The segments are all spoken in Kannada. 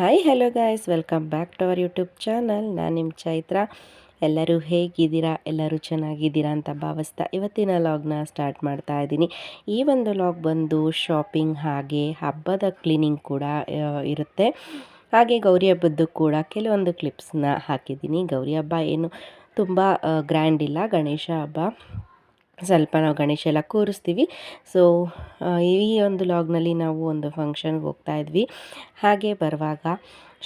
Hi hello guys welcome back to our YouTube channel ನಾನು ನಿಮ್ಮ ಚೈತ್ರ. ಎಲ್ಲರೂ ಹೇಗಿದ್ದೀರಾ? ಎಲ್ಲರೂ ಚೆನ್ನಾಗಿದ್ದೀರಾ ಅಂತ ಭಾವಿಸ್ತಾ ಇವತ್ತಿನ ಲಾಗ್ನ ಸ್ಟಾರ್ಟ್ ಮಾಡ್ತಾ ಇದ್ದೀನಿ. ಈ ಒಂದು ಲಾಗ್ ಬಂದು ಶಾಪಿಂಗ್ ಹಾಗೆ ಹಬ್ಬದ ಕ್ಲೀನಿಂಗ್ ಕೂಡ ಇರುತ್ತೆ. ಹಾಗೆ ಗೌರಿ ಹಬ್ಬದ್ದು ಕೂಡ ಕೆಲವೊಂದು ಕ್ಲಿಪ್ಸ್ನ ಹಾಕಿದ್ದೀನಿ. ಗೌರಿ ಹಬ್ಬ ಏನು ತುಂಬ ಗ್ರ್ಯಾಂಡ್ ಇಲ್ಲ. ಗಣೇಶ ಹಬ್ಬ. ಸ್ವಲ್ಪ ನಾವು ಗಣೇಶ ಎಲ್ಲ ಕೂರಿಸ್ತೀವಿ. ಸೊ ಈ ಒಂದು ಲಾಗ್ನಲ್ಲಿ ನಾವು ಒಂದು ಫಂಕ್ಷನ್ಗೆ ಹೋಗ್ತಾ ಇದ್ವಿ. ಹಾಗೆ ಬರುವಾಗ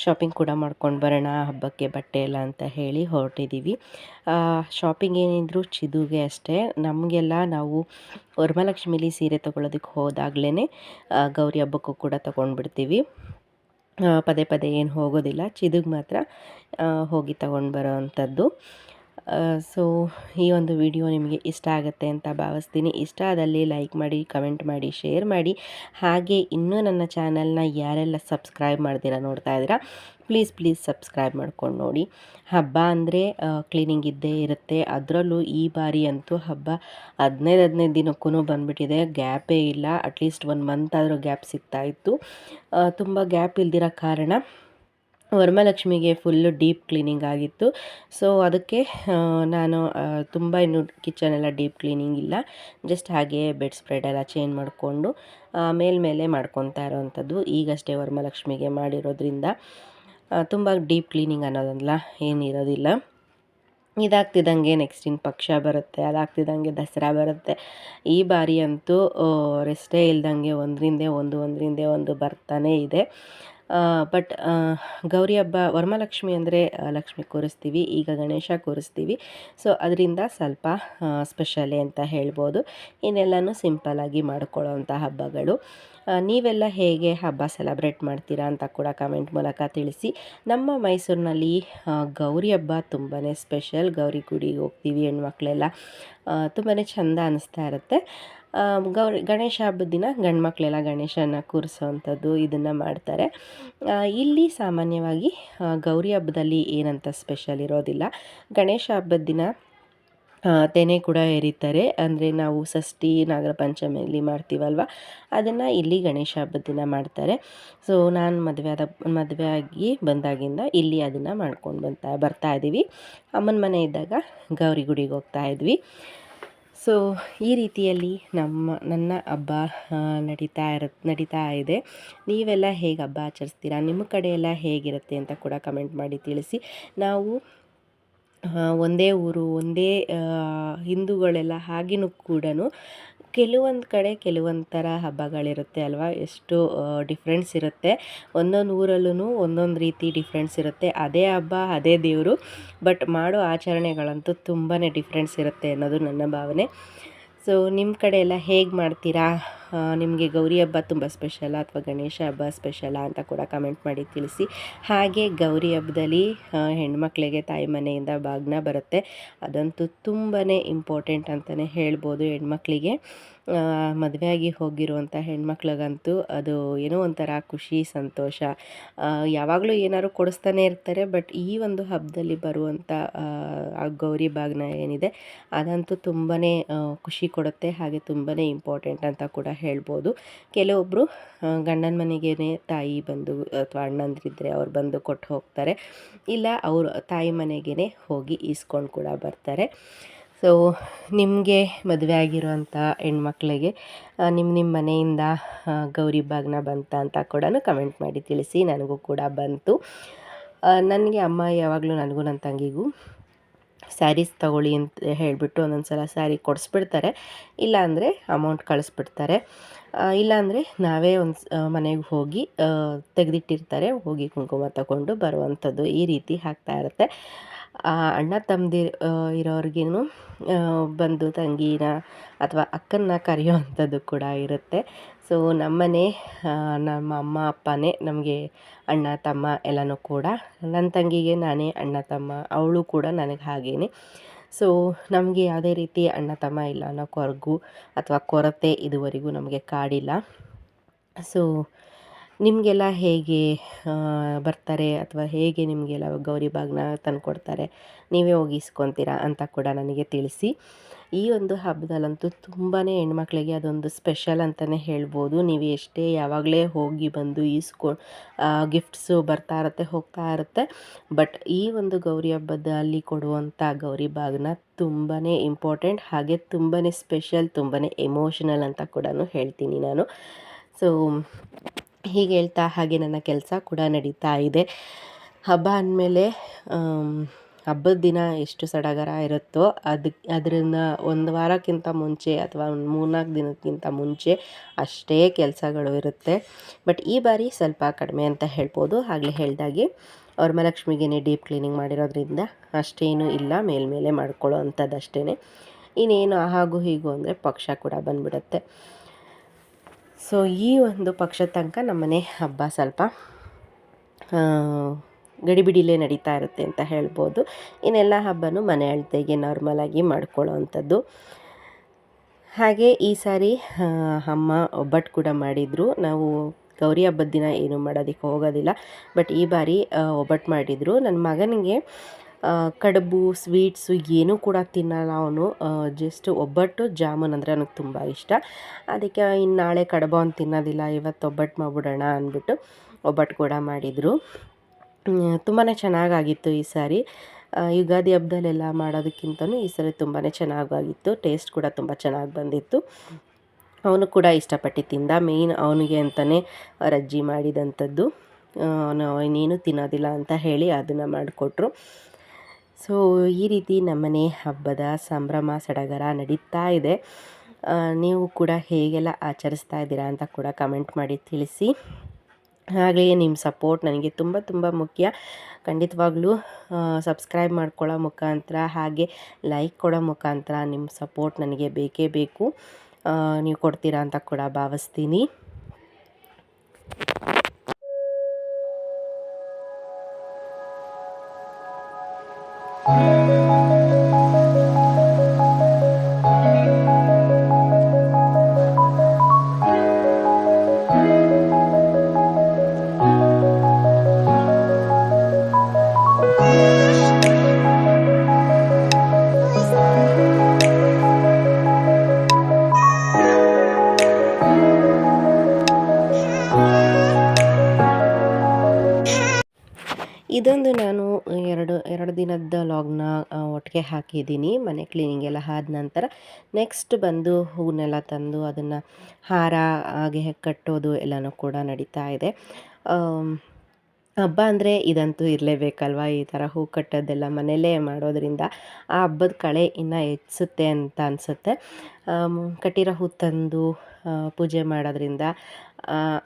ಶಾಪಿಂಗ್ ಕೂಡ ಮಾಡ್ಕೊಂಡು ಬರೋಣ, ಹಬ್ಬಕ್ಕೆ ಬಟ್ಟೆ ಎಲ್ಲ ಅಂತ ಹೇಳಿ ಹೊರಟಿದ್ದೀವಿ ಶಾಪಿಂಗ್ ಏನಿದ್ರು ಚಿದುಗೆ ಅಷ್ಟೇ. ನಮಗೆಲ್ಲ ನಾವು ವರಮಹಾಲಕ್ಷ್ಮಿಲಿ ಸೀರೆ ತೊಗೊಳೋದಕ್ಕೆ ಹೋದಾಗಲೇ ಗೌರಿ ಹಬ್ಬಕ್ಕೂ ಕೂಡ ತೊಗೊಂಡ್ಬಿಡ್ತೀವಿ. ಪದೇ ಪದೇ ಏನು ಹೋಗೋದಿಲ್ಲ. ಚಿದುಗೆ ಮಾತ್ರ ಹೋಗಿ ತಗೊಂಡು ಬರೋ ಅಂಥದ್ದು. ಸೊ ಈ ಒಂದು ವಿಡಿಯೋ ನಿಮಗೆ ಇಷ್ಟ ಆಗುತ್ತೆ ಅಂತ ಭಾವಿಸ್ತೀನಿ. ಇಷ್ಟ ಆದಲ್ಲಿ ಲೈಕ್ ಮಾಡಿ, ಕಮೆಂಟ್ ಮಾಡಿ, ಶೇರ್ ಮಾಡಿ. ಹಾಗೆ ಇನ್ನೂ ನನ್ನ ಚಾನಲ್ನ ಯಾರೆಲ್ಲ ಸಬ್ಸ್ಕ್ರೈಬ್ ಮಾಡ್ದಿರ ನೋಡ್ತಾ ಇದ್ದೀರಾ, ಪ್ಲೀಸ್ ಪ್ಲೀಸ್ ಸಬ್ಸ್ಕ್ರೈಬ್ ಮಾಡ್ಕೊಂಡು ನೋಡಿ. ಹಬ್ಬ ಅಂದರೆ ಕ್ಲೀನಿಂಗ್ ಇದ್ದೇ ಇರುತ್ತೆ. ಅದರಲ್ಲೂ ಈ ಬಾರಿ ಅಂತೂ ಹಬ್ಬ ಹದಿನೈದು ಹದಿನೈದು ದಿನಕ್ಕೂ ಬಂದುಬಿಟ್ಟಿದೆ. ಗ್ಯಾಪೇ ಇಲ್ಲ. ಅಟ್ಲೀಸ್ಟ್ ಒನ್ ಮಂತ್ ಆದರೂ ಗ್ಯಾಪ್ ಸಿಗ್ತಾ ಇತ್ತು. ತುಂಬ ಗ್ಯಾಪ್ ಇಲ್ದಿರೋ ಕಾರಣ ವರಮಹಾಲಕ್ಷ್ಮಿಗೆ ಫುಲ್ಲು ಡೀಪ್ ಕ್ಲೀನಿಂಗ್ ಆಗಿತ್ತು. ಸೊ ಅದಕ್ಕೆ ನಾನು ತುಂಬ ಇನ್ನು ಕಿಚನ್ ಎಲ್ಲ ಡೀಪ್ ಕ್ಲೀನಿಂಗ್ ಇಲ್ಲ. ಜಸ್ಟ್ ಹಾಗೆ ಬೆಡ್ ಸ್ಪ್ರೆಡ್ ಎಲ್ಲ ಚೇಂಜ್ ಮಾಡಿಕೊಂಡು ಮೇಲ್ಮೇಲೆ ಮಾಡ್ಕೊತಾ ಇರೋವಂಥದ್ದು ಈಗಷ್ಟೇ ವರಮಹಾಲಕ್ಷ್ಮಿಗೆ ಮಾಡಿರೋದ್ರಿಂದ ತುಂಬ ಡೀಪ್ ಕ್ಲೀನಿಂಗ್ ಅನ್ನೋದಲ್ಲ ಏನಿರೋದಿಲ್ಲ. ಇದಾಗ್ತಿದ್ದಂಗೆ ನೆಕ್ಸ್ಟ್ ಇನ್ನು ಪಕ್ಷ ಬರುತ್ತೆ ಅದಾಗ್ತಿದ್ದಂಗೆ ದಸರಾ ಬರುತ್ತೆ. ಈ ಬಾರಿ ಅಂತೂ ರೆಸ್ಟೇ ಇಲ್ದಂಗೆ ಒಂದರಿಂದೇ ಒಂದು ಒಂದರಿಂದೇ ಒಂದು ಬರ್ತಾನೆ ಇದೆ. ಬಟ್ ಗೌರಿ ಹಬ್ಬ ವರಮಹಾಲಕ್ಷ್ಮಿ ಅಂದರೆ ಲಕ್ಷ್ಮಿ ಕೂರಿಸ್ತೀವಿ, ಈಗ ಗಣೇಶ ಕೂರಿಸ್ತೀವಿ. ಸೊ ಅದರಿಂದ ಸ್ವಲ್ಪ ಸ್ಪೆಷಲೇ ಅಂತ ಹೇಳ್ಬೋದು. ಇನ್ನೆಲ್ಲನೂ ಸಿಂಪಲ್ಲಾಗಿ ಮಾಡ್ಕೊಳ್ಳೋವಂಥ ಹಬ್ಬಗಳು. ನೀವೆಲ್ಲ ಹೇಗೆ ಹಬ್ಬ ಸೆಲೆಬ್ರೇಟ್ ಮಾಡ್ತೀರಾ ಅಂತ ಕೂಡ ಕಮೆಂಟ್ ಮೂಲಕ ತಿಳಿಸಿ. ನಮ್ಮ ಮೈಸೂರಿನಲ್ಲಿ ಗೌರಿ ಹಬ್ಬ ತುಂಬಾ ಸ್ಪೆಷಲ್ ಗೌರಿ ಗುಡಿಗೆ ಹೋಗ್ತೀವಿ ಹೆಣ್ಮಕ್ಳೆಲ್ಲ. ತುಂಬಾ ಚೆಂದ ಅನ್ನಿಸ್ತಾ ಇರುತ್ತೆ. ಗೌರಿ, ಗಣೇಶ ಹಬ್ಬದ ದಿನ ಗಂಡು ಮಕ್ಕಳೆಲ್ಲ ಗಣೇಶನ ಕೂರಿಸೋವಂಥದ್ದು ಇದನ್ನು ಮಾಡ್ತಾರೆ. ಇಲ್ಲಿ ಸಾಮಾನ್ಯವಾಗಿ ಗೌರಿ ಹಬ್ಬದಲ್ಲಿ ಏನಂತ ಸ್ಪೆಷಲ್ ಇರೋದಿಲ್ಲ. ಗಣೇಶ ಹಬ್ಬದ ದಿನ ತೆನೆ ಕೂಡ ಎರಿತಾರೆ. ಅಂದರೆ ನಾವು ಷಷ್ಠಿ ನಾಗರ ಪಂಚಮಿಯಲ್ಲಿ ಮಾಡ್ತೀವಲ್ವ? ಅದನ್ನು ಇಲ್ಲಿ ಗಣೇಶ ಹಬ್ಬದ ದಿನ ಮಾಡ್ತಾರೆ. ಸೊ ನಾನು ಮದುವೆ ಆದ, ಮದುವೆ ಆಗಿ ಬಂದಾಗಿಂದ ಇಲ್ಲಿ ಅದನ್ನು ಮಾಡ್ಕೊಂಡು ಬಂತಾ, ಬರ್ತಾ ಇದ್ದೀವಿ ಅಮ್ಮನ ಮನೆ ಇದ್ದಾಗ ಗೌರಿ ಗುಡಿಗೆ ಹೋಗ್ತಾ ಇದ್ವಿ. ಸೊ ಈ ರೀತಿಯಲ್ಲಿ ನಮ್ಮ, ನನ್ನ ಹಬ್ಬ ನಡೀತಾ ಇರ, ನಡೀತಾ ಇದೆ. ನೀವೆಲ್ಲ ಹೇಗೆ ಹಬ್ಬ ಆಚರಿಸ್ತೀರಾ? ನಿಮ್ಮ ಕಡೆ ಎಲ್ಲ ಹೇಗಿರುತ್ತೆ ಅಂತ ಕೂಡ ಕಮೆಂಟ್ ಮಾಡಿ ತಿಳಿಸಿ. ನಾವು ಒಂದೇ ಊರು, ಒಂದೇ ಹಿಂದೂಗಳೆಲ್ಲ ಹಾಗೇನೂ ಕೂಡ ಕೆಲವೊಂದು ಕಡೆ ಕೆಲವೊಂದು ಥರ ಹಬ್ಬಗಳಿರುತ್ತೆ ಅಲ್ವಾ? ಎಷ್ಟು ಡಿಫ್ರೆನ್ಸ್ ಇರುತ್ತೆ. ಒಂದೊಂದು ಊರಲ್ಲೂ ಒಂದೊಂದು ರೀತಿ ಡಿಫ್ರೆನ್ಸ್ ಇರುತ್ತೆ. ಅದೇ ಹಬ್ಬ, ಅದೇ ದೇವರು ಬಟ್ ಮಾಡೋ ಆಚರಣೆಗಳಂತೂ ತುಂಬಾ ಡಿಫ್ರೆನ್ಸ್ ಇರುತ್ತೆ ಅನ್ನೋದು ನನ್ನ ಭಾವನೆ. ಸೊ ನಿಮ್ಮ ಕಡೆ ಎಲ್ಲ ಹೇಗೆ ಮಾಡ್ತೀರಾ? ನಿಮಗೆ ಗೌರಿ ಹಬ್ಬ ತುಂಬ ಸ್ಪೆಷಲ ಅಥವಾ ಗಣೇಶ ಹಬ್ಬ ಸ್ಪೆಷಲ ಅಂತ ಕೂಡ ಕಮೆಂಟ್ ಮಾಡಿ ತಿಳಿಸಿ. ಹಾಗೆ ಗೌರಿ ಹಬ್ಬದಲ್ಲಿ ಹೆಣ್ಮಕ್ಳಿಗೆ ತಾಯಿ ಮನೆಯಿಂದ ಬಾಗ್ನ ಬರುತ್ತೆ. ಅದಂತೂ ತುಂಬಾ ಇಂಪಾರ್ಟೆಂಟ್ ಅಂತಲೇ ಹೇಳ್ಬೋದು ಹೆಣ್ಮಕ್ಳಿಗೆ. ಮದುವೆಯಾಗಿ ಹೋಗಿರುವಂಥ ಹೆಣ್ಮಕ್ಳಿಗಂತೂ ಅದು ಏನೋ ಒಂಥರ ಖುಷಿ, ಸಂತೋಷ. ಯಾವಾಗಲೂ ಏನಾದ್ರು ಕೊಡಿಸ್ತಾನೆ ಇರ್ತಾರೆ, ಬಟ್ ಈ ಒಂದು ಹಬ್ಬದಲ್ಲಿ ಬರುವಂಥ ಗೌರಿ ಬಾಗ್ನ ಏನಿದೆ, ಅದಂತೂ ತುಂಬಾ ಖುಷಿ ಕೊಡುತ್ತೆ, ಹಾಗೆ ತುಂಬಾ ಇಂಪಾರ್ಟೆಂಟ್ ಅಂತ ಕೂಡ ಹೇಳ್ಬೋದು. ಕೆಲವೊಬ್ಬರು ಗಂಡನ ಮನೆಗೇ ತಾಯಿ ಬಂದು ಅಥವಾ ಅಣ್ಣಂದ್ರಿದ್ರೆ ಅವ್ರು ಬಂದು ಕೊಟ್ಟು ಹೋಗ್ತಾರೆ. ಇಲ್ಲ, ಅವರು ತಾಯಿ ಮನೆಗೇ ಹೋಗಿ ಈಸ್ಕೊಂಡು ಕೂಡ ಬರ್ತಾರೆ. ಸೊ ನಿಮಗೆ ಮದುವೆ ಆಗಿರುವಂಥ ಹೆಣ್ಮಕ್ಳಿಗೆ ನಿಮ್ಮ ನಿಮ್ಮ ಮನೆಯಿಂದ ಗೌರಿ ಬಾಗ್ನ ಬಂತ ಅಂತ ಕೂಡ ಕಮೆಂಟ್ ಮಾಡಿ ತಿಳಿಸಿ, ನನಗೂ ಕೂಡ ಬಂತು. ನನಗೆ ಅಮ್ಮ ಯಾವಾಗಲೂ ನನಗೂ ನನ್ನ ತಂಗಿಗೂ ಸ್ಯಾರೀಸ್ ತಗೊಳ್ಳಿ ಅಂತ ಹೇಳಿಬಿಟ್ಟು ಒಂದೊಂದು ಸಲ ಸ್ಯಾರಿ ಕೊಡಿಸ್ಬಿಡ್ತಾರೆ ಇಲ್ಲಾಂದರೆ ಅಮೌಂಟ್ ಕಳಿಸ್ಬಿಡ್ತಾರೆ. ಇಲ್ಲಾಂದರೆ ನಾವೇ ಒಂದು ಮನೆಗೆ ಹೋಗಿ ತೆಗೆದಿಟ್ಟಿರ್ತಾರೆ. ಹೋಗಿ ಕುಂಕುಮ ತಗೊಂಡು ಬರುವಂಥದ್ದು ಈ ರೀತಿ ಆಗ್ತಾ ಇರುತ್ತೆ. ಅಣ್ಣ ತಮ್ಮದಿರು ಇರೋರ್ಗೇನು ಬಂದು ತಂಗಿನ ಅಥವಾ ಅಕ್ಕನ್ನ ಕರೆಯುವಂಥದ್ದು ಕೂಡ ಇರುತ್ತೆ. ಸೊ, ನಮ್ಮನೆ ನಮ್ಮ ಅಮ್ಮ, ಅಪ್ಪನೇ ನಮಗೆ ಅಣ್ಣ, ತಮ್ಮ ಎಲ್ಲನೂ ಕೂಡ. ನನ್ನ ತಂಗಿಗೆ ನಾನೇ ಅಣ್ಣ, ತಮ್ಮ, ಅವಳು ಕೂಡ ನನಗೆ ಹಾಗೇನೆ. ಸೊ, ನಮಗೆ ಯಾವುದೇ ರೀತಿ ಅಣ್ಣ, ತಮ್ಮ ಇಲ್ಲ ಅನ್ನೋ ಕೊರಗು ಅಥವಾ ಕೊರತೆ ಇದುವರೆಗೂ ನಮಗೆ ಕಾಡಿಲ್ಲ. ಸೊ ನಿಮಗೆಲ್ಲ ಹೇಗೆ ಬರ್ತಾರೆ ಅಥವಾ ಹೇಗೆ ನಿಮಗೆಲ್ಲ ಗೌರಿ ಬಾಗ್ನ ತಂದುಕೊಡ್ತಾರೆ? ನೀವೇ ಹೋಗಿ ಇಸ್ಕೊತೀರಾ ಅಂತ ಕೂಡ ನನಗೆ ತಿಳಿಸಿ. ಈ ಒಂದು ಹಬ್ಬದಲ್ಲಂತೂ ತುಂಬಾ ಹೆಣ್ಮಕ್ಳಿಗೆ ಅದೊಂದು ಸ್ಪೆಷಲ್ ಅಂತಲೇ ಹೇಳ್ಬೋದು. ನೀವು ಎಷ್ಟೇ ಯಾವಾಗಲೇ ಹೋಗಿ ಬಂದು ಈಸ್ಕೊ ಗಿಫ್ಟ್ಸು ಬರ್ತಾ ಇರುತ್ತೆ, ಹೋಗ್ತಾ ಇರುತ್ತೆ. ಬಟ್ ಈ ಒಂದು ಗೌರಿ ಹಬ್ಬದಲ್ಲಿ ಕೊಡುವಂಥ ಗೌರಿ ಬಾಗ್ನ ತುಂಬಾ ಇಂಪಾರ್ಟೆಂಟ್ ಹಾಗೆ ತುಂಬಾ ಸ್ಪೆಷಲ್ ತುಂಬಾ ಎಮೋಷನಲ್ ಅಂತ ಕೂಡ ಹೇಳ್ತೀನಿ ನಾನು. ಸೊ ಹೀಗೆ ಹೇಳ್ತಾ ಹಾಗೆ ನನ್ನ ಕೆಲಸ ಕೂಡ ನಡೀತಾ ಇದೆ. ಹಬ್ಬ ಅಂದಮೇಲೆ ಹಬ್ಬದ ದಿನ ಎಷ್ಟು ಸಡಗರ ಇರುತ್ತೋ ಅದಕ್ಕೆ ಅದರಿಂದ ಒಂದು ವಾರಕ್ಕಿಂತ ಮುಂಚೆ ಅಥವಾ ಒಂದು ಮೂರ್ನಾಲ್ಕು ದಿನಕ್ಕಿಂತ ಮುಂಚೆ ಅಷ್ಟೇ ಕೆಲಸಗಳು ಇರುತ್ತೆ. ಬಟ್ ಈ ಬಾರಿ ಸ್ವಲ್ಪ ಕಡಿಮೆ ಅಂತ ಹೇಳ್ಬೋದು. ಆಗಲೇ ಹೇಳ್ದಾಗೆ ವರಮಹಾಲಕ್ಷ್ಮಿಗೆ ಡೀಪ್ ಕ್ಲೀನಿಂಗ್ ಮಾಡಿರೋದ್ರಿಂದ ಅಷ್ಟೇನೂ ಇಲ್ಲ. ಮೇಲ್ಮೇಲೆ ಮಾಡ್ಕೊಳ್ಳೋ ಅಂಥದ್ದು ಅಷ್ಟೇ ಇನ್ನೇನು ಹಾಗೂ ಹೀಗೂ ಅಂದರೆ ಪಕ್ಷ ಕೂಡ ಬಂದ್ಬಿಡುತ್ತೆ. ಸೊ ಈ ಒಂದು ಪಕ್ಷದ ತನಕ ನಮ್ಮನೆ ಹಬ್ಬ ಸ್ವಲ್ಪ ಗಡಿಬಿಡಿಲೇ ನಡೀತಾ ಇರುತ್ತೆ ಅಂತ ಹೇಳ್ಬೋದು. ಇನ್ನೆಲ್ಲ ಹಬ್ಬನೂ ಮನೆ ಅಳತೆಗೆ ನಾರ್ಮಲಾಗಿ ಮಾಡ್ಕೊಳ್ಳೋ ಅಂಥದ್ದು ಹಾಗೆ ಈ ಸಾರಿ ಅಮ್ಮ ಒಬ್ಬಟ್ಟು ಕೂಡ ಮಾಡಿದರು. ನಾವು ಗೌರಿ ಹಬ್ಬದ ದಿನ ಏನು ಮಾಡೋದಕ್ಕೆ ಹೋಗೋದಿಲ್ಲ. ಬಟ್ ಈ ಬಾರಿ ಒಬ್ಬಟ್ಟು ಮಾಡಿದರು. ನನ್ನ ಮಗನಿಗೆ ಕಡುಬು, ಸ್ವೀಟ್ಸು ಏನೂ ಕೂಡ ತಿನ್ನಲ್ಲ ಅವನು. ಜಸ್ಟ್ ಒಬ್ಬಟ್ಟು, ಜಾಮೂನ್ ಅಂದರೆ ಅವನಿಗೆ ತುಂಬ ಇಷ್ಟ. ಅದಕ್ಕೆ ಇನ್ನು ನಾಳೆ ಕಡುಬು ಅವ್ನು ತಿನ್ನೋದಿಲ್ಲ, ಇವತ್ತು ಒಬ್ಬಟ್ಟು ಮಾಡಿಬಿಡೋಣ ಅಂದ್ಬಿಟ್ಟು ಒಬ್ಬಟ್ಟು ಕೂಡ ಮಾಡಿದರು. ತುಂಬಾ ಚೆನ್ನಾಗಾಗಿತ್ತು ಈ ಸಾರಿ. ಯುಗಾದಿ ಹಬ್ಬದಲ್ಲೆಲ್ಲ ಮಾಡೋದಕ್ಕಿಂತಲೂ ಈ ಸಾರಿ ತುಂಬಾ ಚೆನ್ನಾಗಾಗಿತ್ತು. ಟೇಸ್ಟ್ ಕೂಡ ತುಂಬ ಚೆನ್ನಾಗಿ ಬಂದಿತ್ತು. ಅವನು ಕೂಡ ಇಷ್ಟಪಟ್ಟು ತಿಂದ. ಮೇಯ್ನ್ ಅವನಿಗೆ ಅಂತಲೇ ರಜ್ಜಿ ಮಾಡಿದಂಥದ್ದು. ಅವನು ಇನ್ನೇನು ತಿನ್ನೋದಿಲ್ಲ ಅಂತ ಹೇಳಿ ಅದನ್ನು ಮಾಡಿಕೊಟ್ರು. ಸೊ, ಈ ರೀತಿ ನಮ್ಮನೆ ಹಬ್ಬದ ಸಂಭ್ರಮ, ಸಡಗರ ನಡೀತಾ ಇದೆ. ನೀವು ಕೂಡ ಹೇಗೆಲ್ಲ ಆಚರಿಸ್ತಾ ಇದ್ದೀರಾ ಅಂತ ಕೂಡ ಕಮೆಂಟ್ ಮಾಡಿ ತಿಳಿಸಿ. ಹಾಗೆಯೇ ನಿಮ್ಮ ಸಪೋರ್ಟ್ ನನಗೆ ತುಂಬ ತುಂಬ ಮುಖ್ಯ. ಖಂಡಿತವಾಗ್ಲೂ ಸಬ್ಸ್ಕ್ರೈಬ್ ಮಾಡ್ಕೊಳ್ಳೋ ಮುಖಾಂತರ ಹಾಗೆ ಲೈಕ್ ಕೊಡೋ ಮುಖಾಂತರ ನಿಮ್ಮ ಸಪೋರ್ಟ್ ನನಗೆ ಬೇಕೇ ಬೇಕು. ನೀವು ಕೊಡ್ತೀರಾ ಅಂತ ಕೂಡ ಭಾವಿಸ್ತೀನಿ. ಇದೊಂದು ನಾನು ಎರಡು ಎರಡು ದಿನದ ಲಾಗ್ನ ಒಟ್ಟಿಗೆ ಹಾಕಿದ್ದೀನಿ. ಮನೆ ಕ್ಲೀನಿಂಗ್ ಎಲ್ಲ ಆದ ನಂತರ ನೆಕ್ಸ್ಟ್ ಬಂದು ಹೂವನ್ನೆಲ್ಲ ತಂದು ಅದನ್ನು ಹಾರ, ಹಾಗೆ ಕಟ್ಟೋದು ಎಲ್ಲನೂ ಕೂಡ ನಡೀತಾ ಇದೆ. ಹಬ್ಬ ಅಂದರೆ ಇದಂತೂ ಇರಲೇಬೇಕಲ್ವ? ಈ ಥರ ಹೂ ಕಟ್ಟೋದೆಲ್ಲ ಮನೆಯಲ್ಲೇ ಮಾಡೋದ್ರಿಂದ ಆ ಹಬ್ಬದ ಕಳೆ ಇನ್ನೂ ಹೆಚ್ಚುತ್ತೆ ಅಂತ ಅನಿಸುತ್ತೆ. ಕಟ್ಟಿರೋ ಹೂ ತಂದು ಪೂಜೆ ಮಾಡೋದ್ರಿಂದ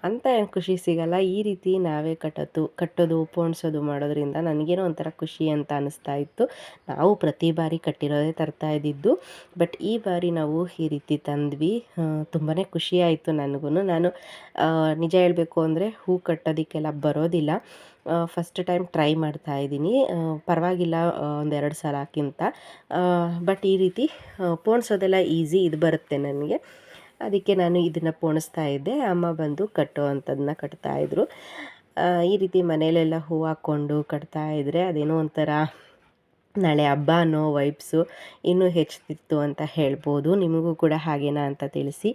ಅಂತ ಏನು ಖುಷಿ ಸಿಗಲ್ಲ. ಈ ರೀತಿ ನಾವೇ ಕಟ್ಟೋದು ಕಟ್ಟೋದು ಪೋಣಿಸೋದು ಮಾಡೋದ್ರಿಂದ ನನಗೇನೋ ಒಂಥರ ಖುಷಿ ಅಂತ ಅನ್ನಿಸ್ತಾ ಇತ್ತು. ನಾವು ಪ್ರತಿ ಬಾರಿ ಕಟ್ಟಿರೋದೇ ತರ್ತಾ ಇದ್ದಿದ್ದು. ಬಟ್ ಈ ಬಾರಿ ನಾವು ಈ ರೀತಿ ತಂದ್ವಿ. ತುಂಬಾ ಖುಷಿ ಆಯಿತು ನನಗೂ ನಾನು ನಿಜ ಹೇಳಬೇಕು ಅಂದರೆ ಹೂ ಕಟ್ಟೋದಕ್ಕೆಲ್ಲ ಬರೋದಿಲ್ಲ. ಫಸ್ಟ್ ಟೈಮ್ ಟ್ರೈ ಮಾಡ್ತಾ ಇದ್ದೀನಿ. ಪರವಾಗಿಲ್ಲ ಒಂದೆರಡು ಸಲಕ್ಕಿಂತ ಬಟ್ ಈ ರೀತಿ ಪೋಣಿಸೋದೆಲ್ಲ ಈಸಿ ಇದು ಬರುತ್ತೆ ನನಗೆ. ಅದಕ್ಕೆ ನಾನು ಇದನ್ನು ಪೋಣಿಸ್ತಾ ಇದ್ದೆ. ಅಮ್ಮ ಬಂದು ಕಟ್ಟೋ ಅಂಥದನ್ನ ಕಟ್ತಾಯಿದ್ರು ಈ ರೀತಿ ಮನೆಯಲ್ಲೆಲ್ಲ ಹೂ ಹಾಕ್ಕೊಂಡು ಕಟ್ತಾ ಇದ್ದರೆ ಅದೇನೋ ಒಂಥರ ನಾಳೆ ಹಬ್ಬ ಅನ್ನೋ ವೈಬ್ಸು ಇನ್ನೂ ಹೆಚ್ಚುತ್ತಿತ್ತು ಅಂತ ಹೇಳ್ಬೋದು. ನಿಮಗೂ ಕೂಡ ಹಾಗೇನಾ ಅಂತ ತಿಳಿಸಿ.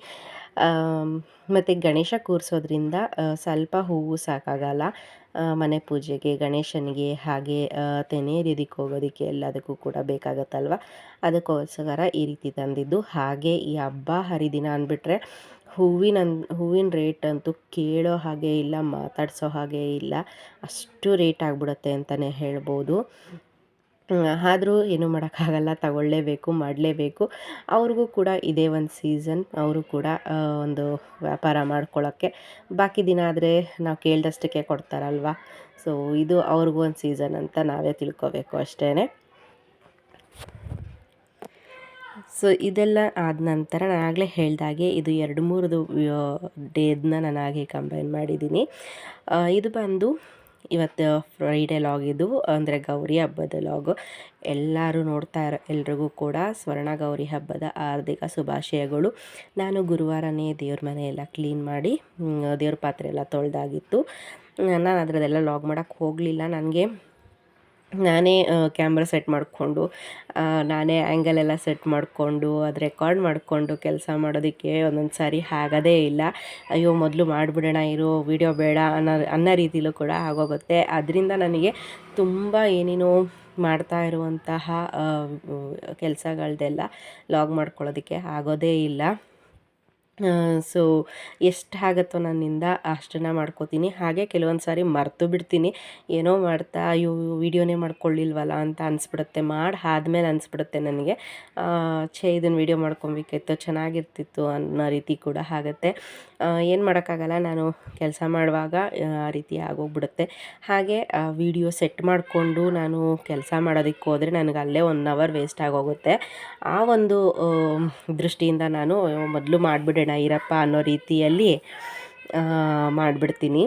ಮತ್ತು ಗಣೇಶ ಕೂರಿಸೋದ್ರಿಂದ ಸ್ವಲ್ಪ ಹೂವು ಸಾಕಾಗಲ್ಲ. ಮನೆ ಪೂಜೆಗೆ, ಗಣೇಶನಿಗೆ ಹಾಗೆ ತೆನೆ ಎರಿಯೋದಕ್ಕೆ ಹೋಗೋದಕ್ಕೆ ಎಲ್ಲದಕ್ಕೂ ಕೂಡ ಬೇಕಾಗತ್ತಲ್ವ? ಅದಕ್ಕೋಸ್ಕರ ಈ ರೀತಿ ತಂದಿದ್ದು. ಹಾಗೆ ಈ ಹಬ್ಬ ಹರಿದಿನ ಅಂದ್ಬಿಟ್ರೆ ಹೂವಿನ ಹೂವಿನ ರೇಟ್ ಅಂತೂ ಕೇಳೋ ಹಾಗೆ ಇಲ್ಲ, ಮಾತಾಡಿಸೋ ಹಾಗೆ ಇಲ್ಲ. ಅಷ್ಟು ರೇಟ್ ಆಗಿಬಿಡುತ್ತೆ ಅಂತಲೇ ಹೇಳ್ಬೋದು. ಆದರೂ ಏನೂ ಮಾಡೋಕ್ಕಾಗಲ್ಲ, ತಗೊಳ್ಳೇಬೇಕು, ಮಾಡಲೇಬೇಕು. ಅವ್ರಿಗೂ ಕೂಡ ಇದೇ ಒಂದು ಸೀಸನ್. ಅವರು ಕೂಡ ಒಂದು ವ್ಯಾಪಾರ ಮಾಡ್ಕೊಳ್ಳೋಕ್ಕೆ ಬಾಕಿ ದಿನ ಆದರೆ ನಾವು ಕೇಳಿದಷ್ಟಕ್ಕೆ ಕೊಡ್ತಾರಲ್ವ? ಸೊ ಇದು ಅವ್ರಿಗೂ ಒಂದು ಸೀಸನ್ ಅಂತ ನಾವೇ ತಿಳ್ಕೊಬೇಕು ಅಷ್ಟೇ ಸೊ ಇದೆಲ್ಲ ಆದ ನಂತರ ನಾನು ಆಗಲೇ ಹೇಳ್ದಾಗೆ ಇದು ಎರಡು ಮೂರದು ಡೇದನ್ನ ನಾನು ಹಾಗೆ ಕಂಬೈನ್ ಮಾಡಿದ್ದೀನಿ ಇದು ಬಂದು ಇವತ್ತು ಫ್ರೈಡೇ ಲಾಗ್ ಇದು, ಅಂದರೆ ಗೌರಿ ಹಬ್ಬದ ಲಾಗು ಎಲ್ಲರೂ ನೋಡ್ತಾ ಇರೋ, ಎಲ್ರಿಗೂ ಕೂಡ ಸ್ವರ್ಣ ಗೌರಿ ಹಬ್ಬದ ಹಾರ್ದಿಕ ಶುಭಾಶಯಗಳು. ನಾನು ಗುರುವಾರನೇ ದೇವ್ರ ಮನೆಯೆಲ್ಲ ಕ್ಲೀನ್ ಮಾಡಿ ದೇವ್ರ ಪಾತ್ರೆ ಎಲ್ಲ ತೊಳೆದಾಗಿತ್ತು. ನಾನು ಅದರದ್ದೆಲ್ಲ ಲಾಗ್ ಮಾಡೋಕ್ಕೆ ಹೋಗಲಿಲ್ಲ. ನನಗೆ ನಾನೇ ಕ್ಯಾಮ್ರಾ ಸೆಟ್ ಮಾಡಿಕೊಂಡು ನಾನೇ ಆ್ಯಂಗಲ್ ಎಲ್ಲ ಸೆಟ್ ಮಾಡಿಕೊಂಡು, ಅದು ರೆಕಾರ್ಡ್ ಮಾಡಿಕೊಂಡು ಕೆಲಸ ಮಾಡೋದಕ್ಕೆ ಒಂದೊಂದು ಸಾರಿ ಆಗೋದೇ ಇಲ್ಲ. ಅಯ್ಯೋ, ಮೊದಲು ಮಾಡಿಬಿಡೋಣ, ಇರೋ ವಿಡಿಯೋ ಬೇಡ ಅನ್ನೋ ಅನ್ನೋ ರೀತಿಲೂ ಕೂಡ ಆಗೋಗುತ್ತೆ. ಅದರಿಂದ ನನಗೆ ತುಂಬ ಏನೇನೋ ಮಾಡ್ತಾ ಇರುವಂತಹ ಕೆಲಸಗಳ್ದೆಲ್ಲ ಲಾಗ್ ಮಾಡ್ಕೊಳ್ಳೋದಕ್ಕೆ ಆಗೋದೇ ಇಲ್ಲ. ಸೊ ಎಷ್ಟು ಆಗುತ್ತೋ ನನ್ನಿಂದ ಅಷ್ಟನ್ನು ಮಾಡ್ಕೋತೀನಿ. ಹಾಗೆ ಕೆಲವೊಂದು ಸಾರಿ ಮರೆತು ಬಿಡ್ತೀನಿ. ಏನೋ ಮಾಡ್ತಾ, ಅಯ್ಯೋ, ವೀಡಿಯೋನೇ ಮಾಡ್ಕೊಳ್ಳಿಲ್ವಲ್ಲ ಅಂತ ಅನಿಸ್ಬಿಡುತ್ತೆ. ಮಾಡಿ, ಆದ್ಮೇಲೆ ಅನಿಸ್ಬಿಡುತ್ತೆ ನನಗೆ. ಛೇ ಇದನ್ನು ವೀಡಿಯೋ ಮಾಡ್ಕೊಬೇಕಿತ್ತು, ಚೆನ್ನಾಗಿರ್ತಿತ್ತು ಅನ್ನೋ ರೀತಿ ಕೂಡ ಆಗುತ್ತೆ. ಏನು ಮಾಡೋಕ್ಕಾಗಲ್ಲ, ನಾನು ಕೆಲಸ ಮಾಡುವಾಗ, ಆ ರೀತಿ ಆಗೋಗ್ಬಿಡುತ್ತೆ. ಹಾಗೆ ವಿಡಿಯೋ ಸೆಟ್ ಮಾಡಿಕೊಂಡು ನಾನು ಕೆಲಸ ಮಾಡೋದಕ್ಕೆ ಹೋದರೆ ನನಗೆ ಅಲ್ಲೇ ಒನ್ ಅವರ್ ವೇಸ್ಟ್ ಆಗೋಗುತ್ತೆ. ಆ ಒಂದು ದೃಷ್ಟಿಯಿಂದ ನಾನು ಮೊದಲು ಮಾಡಿಬಿಡೋಣ ಇರಪ್ಪ ಅನ್ನೋ ರೀತಿಯಲ್ಲಿ ಮಾಡಿಬಿಡ್ತೀನಿ.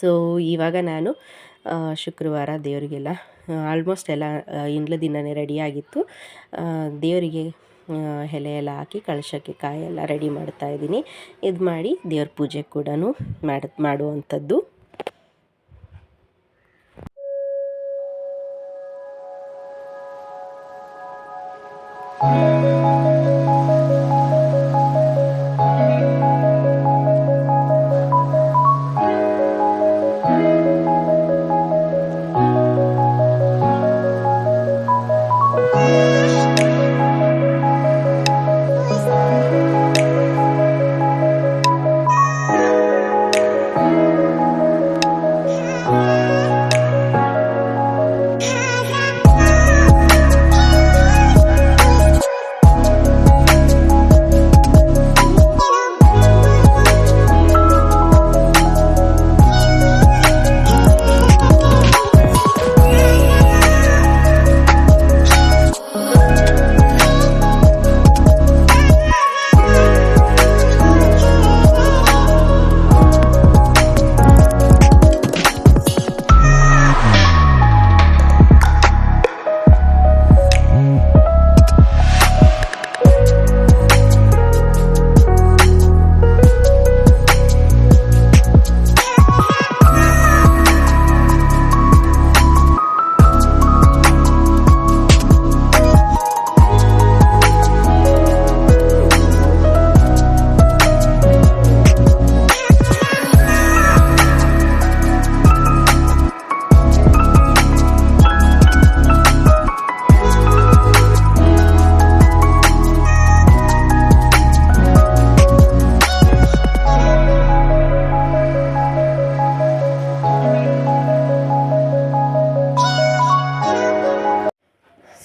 ಸೊ ಇವಾಗ ನಾನು ಶುಕ್ರವಾರ ದೇವರಿಗೆಲ್ಲ ಆಲ್ಮೋಸ್ಟ್ ಎಲ್ಲ ಇಂಡ್ಲ ದಿನವೇ ರೆಡಿಯಾಗಿತ್ತು ದೇವರಿಗೆ ಎಲೆ ಎಲ್ಲ ಹಾಕಿ, ಕಳಶಕ್ಕೆ ಎಲ್ಲ ರೆಡಿ ಮಾಡ್ತಾ ಇದ್ದೀನಿ. ಇದು ಮಾಡಿ ದೇವ್ರ ಪೂಜೆ ಕೂಡ ಮಾಡ, ಮಾಡುವಂಥದ್ದು.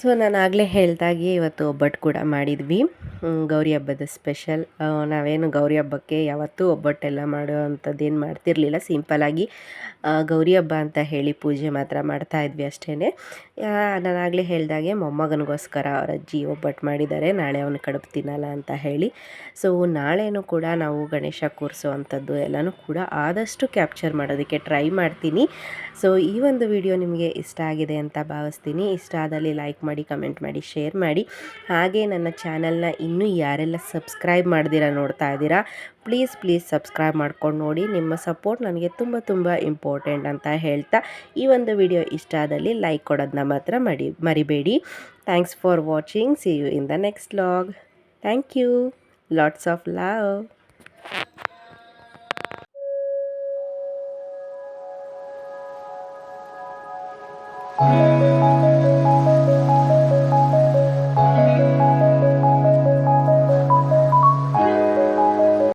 ಸೊ ನಾನು ಆಗಲೇ ಹೇಳ್ದಾಗೆ ಇವತ್ತು ಒಬ್ಬಟ್ಟು ಕೂಡ ಮಾಡಿದ್ವಿ. ಗೌರಿ ಹಬ್ಬದ ಸ್ಪೆಷಲ್. ನಾವೇನು ಗೌರಿ ಹಬ್ಬಕ್ಕೆ ಯಾವತ್ತೂ ಒಬ್ಬಟ್ಟೆಲ್ಲ ಮಾಡೋ ಅಂಥದ್ದು ಏನು ಮಾಡ್ತಿರ್ಲಿಲ್ಲ ಸಿಂಪಲಾಗಿ ಗೌರಿ ಹಬ್ಬ ಅಂತ ಹೇಳಿ ಪೂಜೆ ಮಾತ್ರ ಮಾಡ್ತಾ ಇದ್ವಿ ಅಷ್ಟೇ ನಾನು ಆಗಲೇ ಹೇಳ್ದಾಗೆ ಮೊಮ್ಮಗನಿಗೋಸ್ಕರ ಅವರ ಅಜ್ಜಿ ಒಬ್ಬಟ್ಟು ಮಾಡಿದ್ದಾರೆ, ನಾಳೆ ಅವನು ಕಡುಬು ತಿನ್ನಲ್ಲ ಅಂತ ಹೇಳಿ. ಸೊ ನಾಳೆನೂ ಕೂಡ ನಾವು ಗಣೇಶ ಕೂರಿಸುವಂಥದ್ದು ಎಲ್ಲನೂ ಕೂಡ ಆದಷ್ಟು ಕ್ಯಾಪ್ಚರ್ ಮಾಡೋದಕ್ಕೆ ಟ್ರೈ ಮಾಡ್ತೀನಿ. ಸೊ ಈ ಒಂದು ವಿಡಿಯೋ ನಿಮಗೆ ಇಷ್ಟ ಆಗಿದೆ ಅಂತ ಭಾವಿಸ್ತೀನಿ. ಇಷ್ಟ ಆದಲ್ಲಿ ಲೈಕ್ ಮಾಡಿ ಕಮೆಂಟ್ ಮಾಡಿ ಶೇರ್ ಮಾಡಿ. ಹಾಗೆ ನನ್ನ ಚಾನಲ್ನ ಇನ್ನೂ ಯಾರೆಲ್ಲ ಸಬ್ಸ್ಕ್ರೈಬ್ ಮಾಡಿದಿರ ನೋಡ್ತಾ ಇದ್ದೀರಾ ಪ್ಲೀಸ್ ಪ್ಲೀಸ್ ಸಬ್ಸ್ಕ್ರೈಬ್ ಮಾಡ್ಕೊಂಡು ನೋಡಿ. ನಿಮ್ಮ ಸಪೋರ್ಟ್ ನನಗೆ ತುಂಬ ತುಂಬ ಇಂಪಾರ್ಟೆಂಟ್ ಅಂತ ಹೇಳ್ತಾ ಈ ಒಂದು ವಿಡಿಯೋ ಇಷ್ಟ ಆದಲ್ಲಿ ಲೈಕ್ ಕೊಡೋದನ್ನ ಮಾತ್ರ ಮಡಿ, ಮರಿಬೇಡಿ. Thanks for watching see you in the next vlog thank you lots of love